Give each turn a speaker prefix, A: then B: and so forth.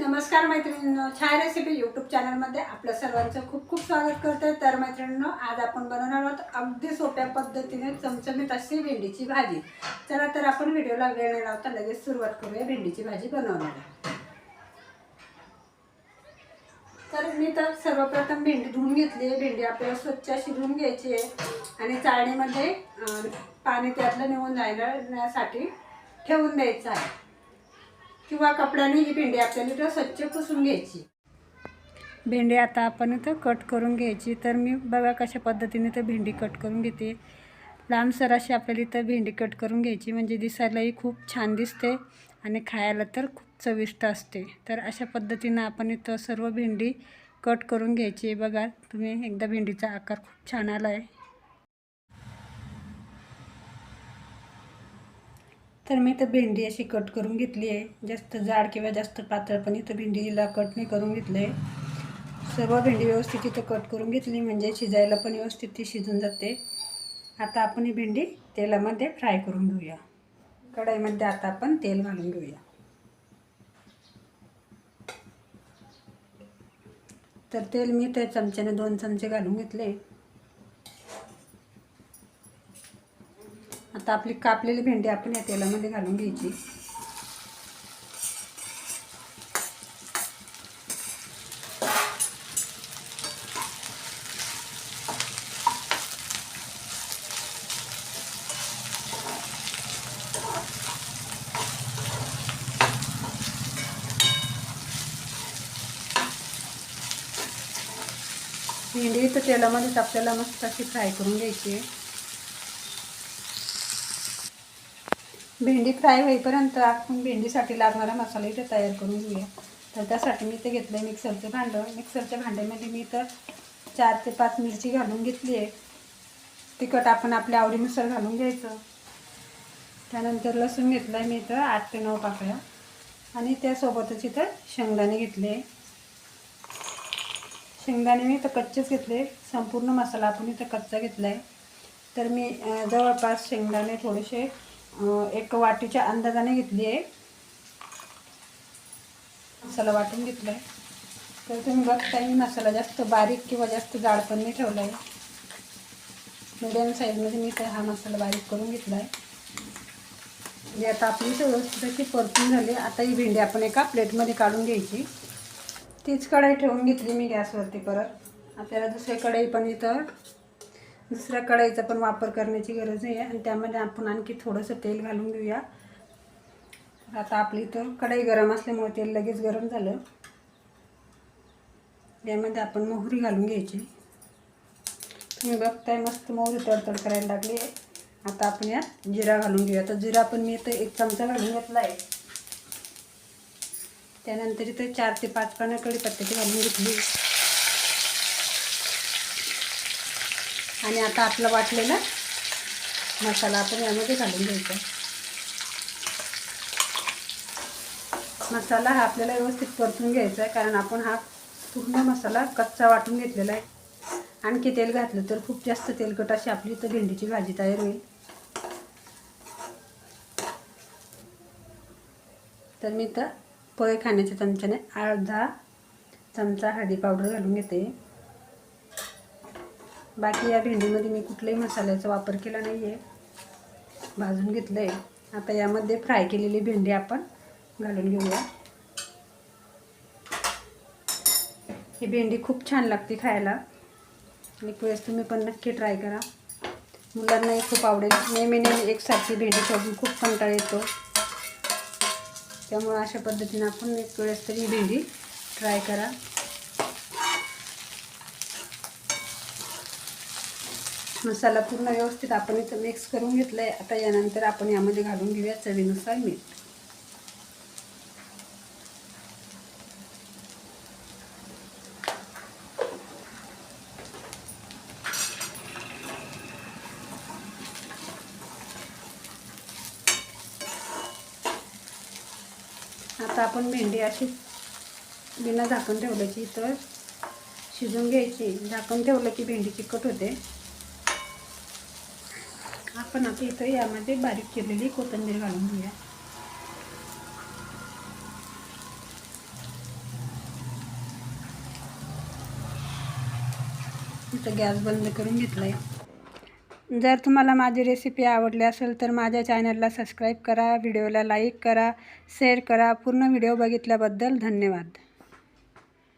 A: नमस्कार मैत्रिणींनो छान रेसिपी यूट्यूब चॅनलमध्ये आपल्या सर्वांचं खूप खूप स्वागत करते तर मैत्रिणींनो आज आपण बनवणार आहोत अगदी सोप्या पद्धतीने चमचमीत अशी भेंडीची भाजी. चला तर आपण व्हिडिओला वेळ न लावता लगेच सुरुवात करूया भेंडीची भाजी बनवण्याला. तर मी तर सर्वप्रथम भेंडी धुवून घेतली आहे. भेंडी आपल्याला स्वच्छ अशी धुवून घ्यायची आहे. आणि चाळणीमध्ये पाणी त्यातलं निघून जाण्यासाठी ठेवून द्यायचं आहे. किंवा कपड्याने ही भेंडी आपल्याला तर स्वच्छ पुसून घ्यायची. भेंडी आता आपण इथं कट करून घ्यायची. तर मी बघा कशा पद्धतीने तर भेंडी कट करून घेते. लांबसर अशी आपल्याला इथं भेंडी कट करून घ्यायची. म्हणजे दिसायलाही खूप छान दिसते आणि खायला तर खूप चविष्ट असते. तर अशा पद्धतीनं आपण इथं सर्व भेंडी कट करून घ्यायची. बघा तुम्ही एकदा भेंडीचा आकार खूप छान आला आहे तर मी तर भेंडी अशी कट करून घेतली आहे. जास्त जाड किंवा जास्त पातळ पण इथं भेंडीला कट नाही करून घेतलं आहे सर्व भेंडी व्यवस्थित इथं कट करून घेतली म्हणजे शिजायला पण व्यवस्थित ती शिजून जाते. आता आपण ही भेंडी तेलामध्ये फ्राय करून घेऊया. कढईमध्ये आता आपण तेल घालून घेऊया. तर तेल मी त्या चमच्याने दोन चमचे घालून घेतले. आता आपली कापलेली भेंडी आपण या तेलामध्ये घालून घ्यायची. भेंडी तर तेलामध्येच आपल्याला मस्त अशी फ्राय करून घ्यायची आहे. भेंडी फ्राय होईपर्यंत आपण भेंडीसाठी लागणारा मसाला इथे तयार करून घेऊया. तर त्यासाठी मी ते घेतलं आहे मिक्सरचं भांडं. मिक्सरच्या भांड्यामध्ये मी तर चार ते पाच मिरची घालून घेतली आहे. तिखट आपण आपल्या आवडीनुसार घालून घ्यायचं. त्यानंतर लसूण घेतलं आहे मी इथं आठ ते नऊ पाकळ्या. आणि त्यासोबतच इथं शेंगदाणे घेतले. शेंगदाणे मी इथं कच्चेच घेतले. संपूर्ण मसाला आपण इथं कच्चा घेतला आहे तर मी जवळपास शेंगदाणे थोडेसे एक वाटीच्या अंदाजाने घेतली आहे. मसाला वाटून घेतला आहे तर तुम्ही बघताय मी मसाला जास्त बारीक किंवा जास्त जाड पण नाही ठेवला आहे मिडियम साईजमध्ये मी तर हा मसाला बारीक करून घेतला आहे म्हणजे आता आपली व्यवस्थित अशी परतून झाली. आता ही भेंडी आपण एका प्लेटमध्ये काढून घ्यायची. तीच कढई ठेवून घेतली मी गॅसवरती परत. आपल्याला दुसरी कढई पण इथं दुसऱ्या कढईचा पण वापर करण्याची गरज नाही आहे आणि त्यामध्ये आपण आणखी थोडंसं तेल घालून घेऊया. आता आपली इथं कढई गरम असल्यामुळे तेल लगेच गरम झालं. यामध्ये आपण मोहरी घालून घ्यायची. तुम्ही बघताय मस्त मोहरी तडतड करायला लागली आहे. आता आपण यात जिरा घालून घेऊया. तर जिरा पण मी इथं एक चमचा घालून घेतला आहे. त्यानंतर इथं चार ते पाच पानं कढीपत्त्याची घालून घेतली. आणि आता आपला वाटलेला मसाला आपण यामध्ये घालून घ्यायचा. मसाला हा आपल्याला व्यवस्थित परतून घ्यायचा आहे कारण आपण हा पूर्ण मसाला कच्चा वाटून घेतलेला आहे. आणखी तेल घातलं तर खूप जास्त तेलकट अशी आपली तर भेंडीची भाजी तयार होईल. तर मी तर पोहे खाण्याच्या चमच्याने अर्धा चमचा हळदी पावडर घालून घेते. बाकी या भेंडीमध्ये मी कुठल्याही मसाल्याचा वापर केला नाही आहे भाजून घेतलं आहे आता यामध्ये फ्राय केलेली भेंडी आपण घालून घेऊया. ही भेंडी खूप छान लागते खायला. एक वेळेस तुम्ही पण नक्की ट्राय करा. मुलांनाही खूप आवडेल. नेहमी नेहमी एकसारखी भेंडी खाऊन खूप कंटाळा येतो. त्यामुळे अशा पद्धतीनं आपण एक वेळेस तरी ही भेंडी ट्राय करा. मसाला पूर्ण व्यवस्थित आपण इथं मिक्स करून घेतलं आहे आता यानंतर आपण यामध्ये घालून घेऊया चवीनुसार मीठ. आता आपण भेंडी अशी बिना झाकण ठेवल्याची तर शिजून घ्यायची. झाकण ठेवलं की भेंडी चिकट होते. आपण आता इथं यामध्ये बारीक केलेली कोथंबीर घालून घेऊया. इथं गॅस बंद करून घेतलाय. आहे जर तुम्हाला माझी रेसिपी आवडली असेल तर माझ्या चॅनलला सबस्क्राईब करा व्हिडिओला लाईक करा शेअर करा. पूर्ण व्हिडिओ बघितल्याबद्दल धन्यवाद.